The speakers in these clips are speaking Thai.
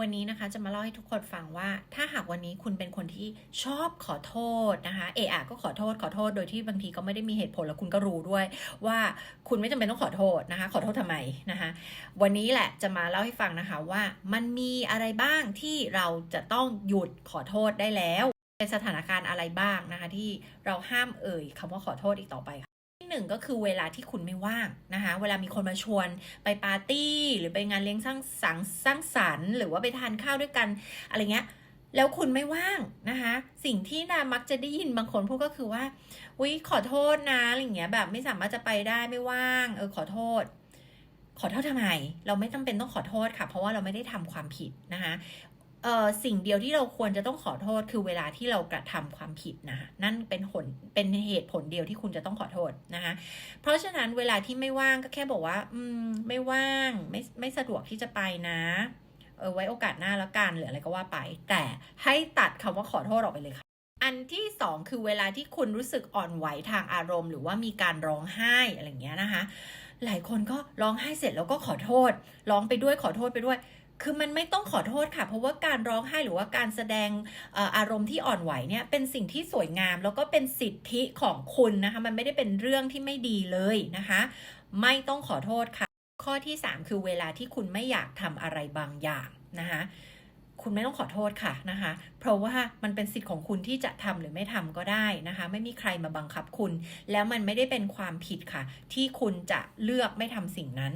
วันนี้นะคะจะมาเล่าให้ทุกคนฟังว่า ถ้าหากวันนี้คุณเป็นคนที่ชอบขอโทษนะคะเออะก็ขอโทษขอโทษโดยที่บางทีก็ไม่ได้มีเหตุผลแล้วคุณก็รู้ด้วย ว่าคุณไม่จำเป็นต้องขอโทษนะคะ ขอโทษทำไมนะคะ วันนี้แหละจะมาเล่าให้ฟังนะคะว่ามันมีอะไรบ้างที่เราจะต้องหยุดขอโทษได้แล้วเป็นสถานการณ์อะไรบ้างนะคะ ที่เราห้ามเอ่ยคำว่าขอโทษอีกต่อไปค่ะ ที่หนึ่งก็คือเวลาที่คุณไม่ว่างนะคะ เวลามีคนมาชวนไปปาร์ตี้ หรือไปงานเลี้ยงสร้างสังสร้างสรรค์หรือว่าไปทานข้าวด้วยกันอะไรเงี้ยแล้วคุณไม่ว่างนะคะ สิ่งที่นามักจะได้ยินบางคนพูดก็คือว่าอุ้ยขอโทษนะอะไรเงี้ยแบบไม่สามารถจะไปได้ไม่ว่าง เออขอโทษ ขอโทษทำไม เราไม่จำเป็นต้องขอโทษค่ะ เพราะว่าเราไม่ได้ทำความผิดนะคะ เออสิ่งเดียวที่เราควรจะต้องขอโทษคือเวลาที่เรากระทำความผิดนะคะนั่นเป็นผลเป็นเหตุผลเดียวที่คุณจะต้องขอโทษนะคะเพราะฉะนั้นเวลาที่ไม่ว่างก็แค่บอกว่า อืม ไม่ว่างไม่ไม่สะดวกที่จะไปนะเออไว้โอกาสหน้าแล้วกันหรืออะไรก็ว่าไป แต่ให้ตัดคำว่าขอโทษออกไปเลยค่ะ อันที่สองคือเวลาที่คุณรู้สึกอ่อนไหวทางอารมณ์ หรือว่ามีการร้องไห้อะไรเงี้ยนะคะ หลายคนก็ร้องไห้เสร็จแล้วก็ขอโทษ ร้องไปด้วยขอโทษไปด้วย คือมันไม่ต้องขอโทษค่ะ เพราะว่าการร้องไห้หรือว่าการแสดงอารมณ์ที่อ่อนไหวเนี่ยเป็นสิ่งที่สวยงาม แล้วก็เป็นสิทธิของคุณนะคะมันไม่ได้เป็นเรื่องที่ไม่ดีเลยนะคะ ไม่ต้องขอโทษค่ะ ข้อที่ 3 คือเวลาที่คุณไม่อยากทำอะไรบางอย่างนะคะคุณไม่ต้องขอโทษค่ะนะคะ เพราะว่ามันเป็นสิทธิ์ของคุณที่จะทำหรือไม่ทำก็ได้นะคะ ไม่มีใครมาบังคับคุณ แล้วมันไม่ได้เป็นความผิดค่ะ ที่คุณจะเลือกไม่ทำสิ่งนั้น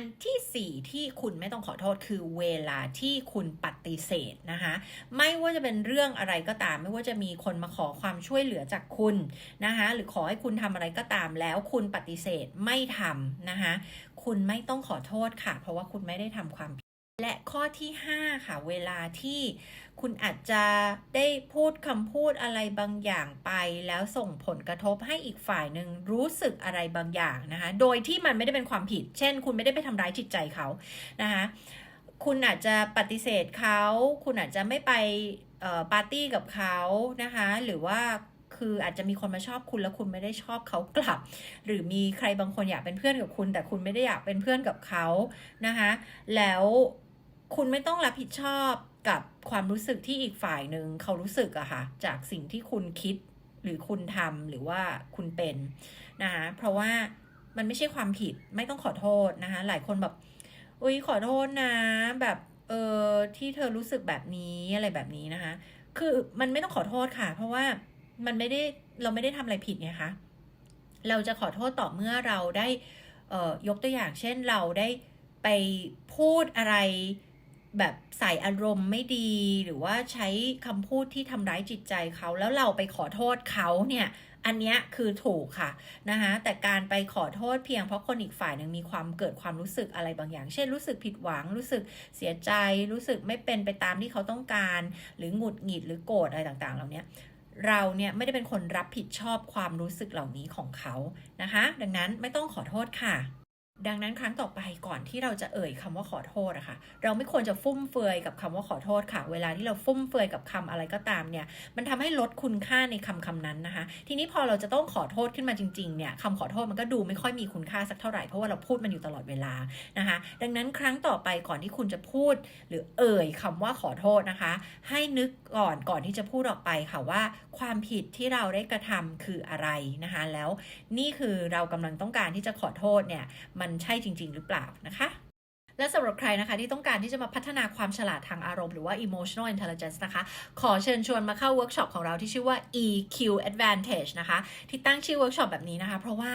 อันที่ 4 ที่คุณไม่ต้องขอโทษคือเวลาที่คุณปฏิเสธนะคะ ไม่ว่าจะเป็นเรื่องอะไรก็ตาม ไม่ว่าจะมีคนมาขอความช่วยเหลือจากคุณนะคะ หรือขอให้คุณทำอะไรก็ตามแล้วคุณปฏิเสธไม่ทำนะคะ คุณไม่ต้องขอโทษค่ะ เพราะว่าคุณไม่ได้ทำความ และข้อที่ 5 ค่ะ เวลาที่คุณอาจจะได้พูดคำพูดอะไรบางอย่างไป แล้วส่งผลกระทบให้อีกฝ่ายหนึ่งรู้สึกอะไรบางอย่างนะคะ โดยที่มันไม่ได้เป็นความผิด เช่น คุณไม่ได้ไปทำร้ายจิตใจเขานะคะคุณอาจจะปฏิเสธเขา คุณอาจจะไม่ไปปาร์ตี้กับเขานะคะ หรือว่าคืออาจจะมีคนมาชอบคุณแล้วคุณไม่ได้ชอบเขากลับ หรือมีใครบางคนอยากเป็นเพื่อนกับคุณ แต่คุณไม่ได้อยากเป็นเพื่อนกับเขานะคะ แล้ว คุณไม่ต้องรับผิดชอบกับความรู้สึกที่อีกฝ่ายหนึ่งเขารู้สึกอะค่ะ จากสิ่งที่คุณคิดหรือคุณทำหรือว่าคุณเป็นนะคะเพราะว่ามันไม่ใช่ความผิดไม่ต้องขอโทษนะคะหลายคนแบบอุ้ยขอโทษนะ แบบเออที่เธอรู้สึกแบบนี้อะไรแบบนี้นะคะ คือมันไม่ต้องขอโทษค่ะ เพราะว่ามันไม่ได้เราไม่ได้ทำอะไรผิดไงคะเราจะขอโทษต่อเมื่อเราได้เออยกตัวอย่างเช่นเราได้ไปพูดอะไร แบบใส่อารมณ์ไม่ดีหรือว่าใช้คำพูดที่ทำร้ายจิตใจเขาแล้วเราไปขอโทษเขาเนี่ยอันนี้คือถูกค่ะนะคะแต่การไปขอโทษเพียงเพราะคนอีกฝ่ายหนึ่งมีความเกิดความรู้สึกอะไรบางอย่าง เช่นรู้สึกผิดหวังรู้สึกเสียใจ รู้สึกไม่เป็นไปตามที่เขาต้องการ หรือหงุดหงิดหรือโกรธอะไรต่างๆเหล่านี้เราเนี่ยไม่ได้เป็นคนรับผิดชอบความรู้สึกเหล่านี้ของเขานะคะ ดังนั้นไม่ต้องขอโทษค่ะ ดังนั้นครั้งต่อไปก่อนที่เราจะเอ่ยคำว่าขอโทษอะค่ะเราไม่ควรจะฟุ่มเฟือยกับคำว่าขอโทษค่ะ เวลาที่เราฟุ่มเฟือยกับคำอะไรก็ตามเนี่ย มันทำให้ลดคุณค่าในคำคำนั้นนะคะ ทีนี้พอเราจะต้องขอโทษขึ้นมาจริงๆเนี่ยคำขอโทษมันก็ดูไม่ค่อยมีคุณค่าสักเท่าไหร่เพราะว่าเราพูดมันอยู่ตลอดเวลานะคะ ดังนั้นครั้งต่อไปก่อนที่คุณจะพูด หรือเอ่ยคำว่าขอโทษนะคะ ให้นึกก่อนก่อนที่จะพูดออกไปค่ะว่า ความผิดที่เราได้กระทำคืออะไรนะคะ แล้วนี่คือเรากำลังต้องการที่จะขอโทษเนี่ยมันใช่จริง ๆ หรือเปล่านะคะ และสำหรับใครนะคะที่ต้องการที่จะมาพัฒนาความฉลาดทางอารมณ์หรือว่า emotional intelligence นะคะ ขอเชิญชวนมาเข้าเวิร์กช็อปของเราที่ชื่อว่า EQ Advantage นะคะ ที่ตั้งชื่อเวิร์กช็อปแบบนี้นะคะ เพราะว่า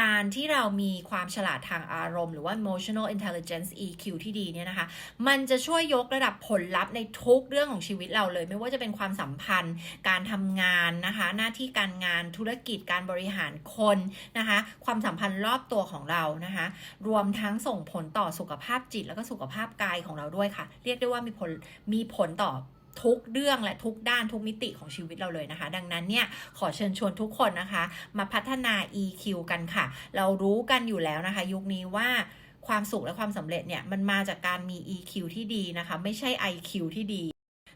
การที่เรามีความฉลาดทางอารมณ์หรือว่า emotional intelligence EQ ที่ดีเนี่ยนะคะ มันจะช่วยยกระดับผลลัพธ์ในทุกเรื่องของชีวิตเราเลย ไม่ว่าจะเป็นความสัมพันธ์ การทำงานนะคะ หน้าที่การงานธุรกิจการบริหารคนนะคะ ความสัมพันธ์รอบตัวของเรานะคะ รวมทั้งส่งผลต่อสุขภาพจิตแล้วก็สุขภาพกายของเราด้วยค่ะ เรียกได้ว่ามีผลมีผลต่อทุกเรื่องและทุกด้านทุกมิติของชีวิตเราเลยนะคะ ดังนั้นเนี่ยขอเชิญชวนทุกคนนะคะ มาพัฒนา EQ กันค่ะ เรารู้กันอยู่แล้วนะคะ ยุคนี้ว่าความสุขและความสำเร็จเนี่ยมันมาจากการมี EQ ที่ดีนะคะ ไม่ใช่ IQ ที่ดี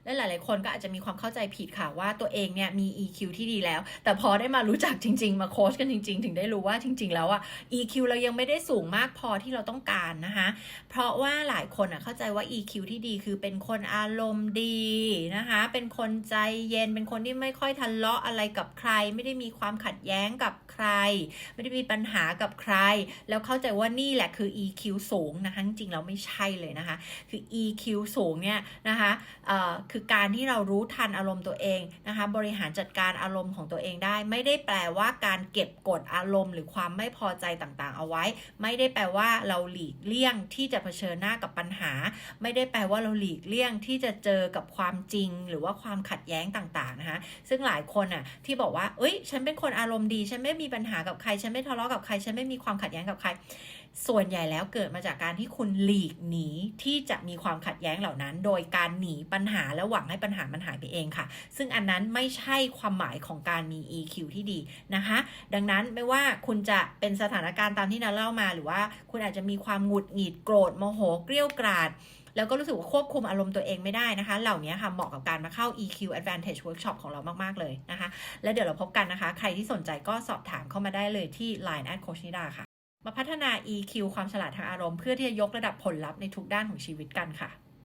และหลาย ๆ คนก็อาจจะมีความเข้าใจผิดค่ะว่าตัวเองเนี่ยมี EQ ที่ดีแล้ว แต่พอได้มารู้จักจริง ๆ มาโค้ชกันจริง ๆ ถึงได้รู้ว่าจริง ๆ แล้วอะ EQ เรายังไม่ได้สูงมากพอที่เราต้องการนะคะเพราะว่าหลายคนอะเข้าใจว่า EQ ที่ดีคือเป็นคนอารมณ์ดีนะคะเป็นคนใจเย็นเป็นคนที่ไม่ค่อยทะเลาะอะไรกับใคร ไม่ได้มีความขัดแย้งกับใคร ไม่ได้มีปัญหากับใคร แล้วเข้าใจว่านี่แหละคือ EQ สูงนะคะจริงๆแล้วไม่ใช่เลยนะคะ คือ EQ สูงเนี่ยนะคะเอ่อคืือการที่เรารู้ทันอารมณ์ตัวเองนะคะ บริหารจัดการอารมณ์ของตัวเองได้ ไม่ได้แปลว่าการเก็บกดอารมณ์ หรือความไม่พอใจต่างๆ เอาไว้ ไม่ได้แปลว่าเราหลีกเลี่ยงที่จะเผชิญหน้ากับปัญหา ไม่ได้แปลว่าเราหลีกเลี่ยงที่จะเจอกับความจริง หรือว่าความขัดแย้งต่างๆนะคะ ซึ่งหลายคนอะที่บอกว่า เอ้ย ฉันเป็นคนอารมณ์ดี ฉันไม่มีปัญหากับใคร ฉันไม่ทะเลาะกับใคร ฉันไม่มีความขัดแย้งกับใคร ส่วนใหญ่แล้วเกิดมาจากการที่คุณหลีกหนีที่จะมีความขัดแย้งเหล่านั้น โดยการหนีปัญหาและหวังให้ปัญหามันหายไปเองค่ะ ซึ่งอันนั้นไม่ใช่ความหมายของการมี EQ ที่ดีนะคะ ดังนั้นไม่ว่าคุณจะเป็นสถานการณ์ตามที่นาเล่ามา หรือว่าคุณอาจจะมีความหงุดหงิดโกรธโมโหเกรี้ยกราดแล้วก็รู้สึกว่าควบคุมอารมณ์ตัวเองไม่ได้นะคะ เหล่านี้ค่ะเหมาะกับการมาเข้า EQ Advantage Workshop ของเรามาก ๆ เลยนะคะ แล้วเดี๋ยวเราพบกันนะคะ ใครที่สนใจก็สอบถามเข้ามาได้เลยที่ Line at Coach นิดาค่ะ มาพัฒนา EQ ความฉลาดทางอารมณ์เพื่อที่จะยกระดับผลลัพธ์ในทุกด้านของชีวิตกันค่ะ